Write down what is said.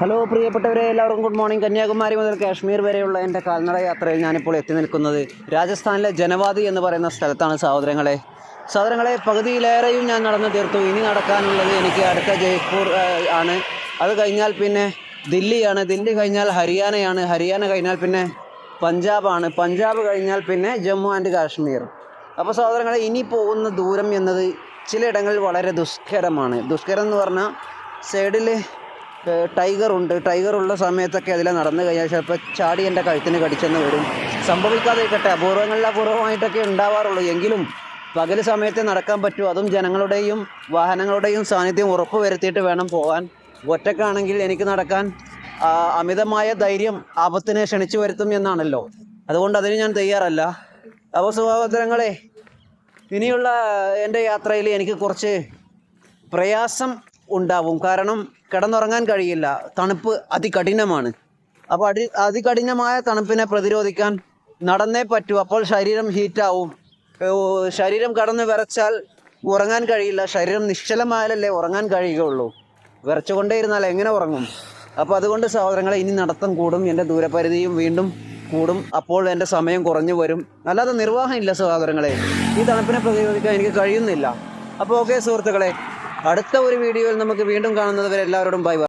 Hello പ്രിയപ്പെട്ടവരെ എല്ലാവർക്കും good morning Kanyakumari മുതൽ കാശ്മീർ വരെയുള്ള എന്റെ കാൽനട യാത്രയിൽ ഞാനിപ്പോൾ എത്തി നിൽക്കുന്നത് രാജസ്ഥാനിലെ ജനവാദി എന്ന് പറയുന്ന സ്ഥലത്താണ് സഹോദരങ്ങളെ. സഹോദരങ്ങളെ പകുതിയിലേറെയും ഞാൻ നടന്നു തീർത്തു. ഇനി നടക്കാനുള്ളത് എനിക്ക് അടുത്ത ജയ്പൂർ ആണ്. അത് കഴിഞ്ഞാൽ പിന്നെ ദില്ലിയാണ്. ദില്ലി കഴിഞ്ഞാൽ ഹരിയാനയാണ്. ഹരിയാന കഴിഞ്ഞാൽ പിന്നെ പഞ്ചാബാണ്. പഞ്ചാബ് കഴിഞ്ഞാൽ പിന്നെ ജമ്മു ആൻഡ് കാശ്മീർ. അപ്പോൾ സഹോദരങ്ങളെ ഇനി പോകുന്ന ദൂരം എന്നത് ചിലയിടങ്ങളിൽ വളരെ ദുഷ്കരമാണ്. ദുഷ്കരം എന്ന് പറഞ്ഞാൽ സൈഡിൽ ടൈഗർ ഉള്ള സമയത്തൊക്കെ അതിലെ നടന്നു കഴിഞ്ഞാൽ ചിലപ്പോൾ ചാടി എന്റെ കഴുത്തിന് കടിച്ചെന്ന് വരും സംഭവിക്കാതെ ഇരിക്കട്ടെ. അപൂർവങ്ങളിൽ അപൂർവമായിട്ടൊക്കെ ഉണ്ടാവാറുള്ളൂ. എങ്കിലും പകൽ സമയത്ത് നടക്കാൻ പറ്റൂ. അതും ജനങ്ങളുടെയും വാഹനങ്ങളുടെയും സാന്നിധ്യം ഉറപ്പ് വരുത്തിയിട്ട് വേണം പോകാൻ. ഒറ്റക്കാണെങ്കിൽ എനിക്ക് നടക്കാൻ അമിതമായ ധൈര്യം ആപത്തിനെ ക്ഷണിച്ചു വരുത്തും എന്നാണല്ലോ. അതുകൊണ്ട് അതിന് ഞാൻ തയ്യാറല്ല. അപ്പോൾ സുഭാഭദ്രങ്ങളെ ഇനിയുള്ള എന്റെ യാത്രയിൽ എനിക്ക് കുറച്ച് പ്രയാസം ഉണ്ടാവും. കാരണം കിടന്നുറങ്ങാൻ കഴിയില്ല. തണുപ്പ് അതികഠിനമാണ്. അപ്പോൾ അടി അതികഠിനമായ തണുപ്പിനെ പ്രതിരോധിക്കാൻ നടന്നേ പറ്റൂ. അപ്പോൾ ശരീരം ഹീറ്റാവും. ശരീരം കടന്ന് വിറച്ചാൽ ഉറങ്ങാൻ കഴിയില്ല. ശരീരം നിശ്ചലമായാലല്ലേ ഉറങ്ങാൻ കഴിയുകയുള്ളൂ. വിറച്ചുകൊണ്ടേയിരുന്നാൽ എങ്ങനെ ഉറങ്ങും? അപ്പോൾ അതുകൊണ്ട് സഹോദരങ്ങളെ ഇനി നടത്തം കൂടും. എന്റെ ദൂരപരിധിയും വീണ്ടും കൂടും. അപ്പോൾ എന്റെ സമയം കുറഞ്ഞു വരും. അല്ലാതെ നിർവാഹമില്ല സഹോദരങ്ങളെ. ഈ തണുപ്പിനെ പ്രതിരോധിക്കാൻ എനിക്ക് കഴിയുന്നില്ല. അപ്പോൾ ഓക്കെ സുഹൃത്തുക്കളെ അടുത്ത ഒരു വീഡിയോയിൽ നമുക്ക് വീണ്ടും കാണുന്നത് വരെ എല്ലാവരോടും ബൈ.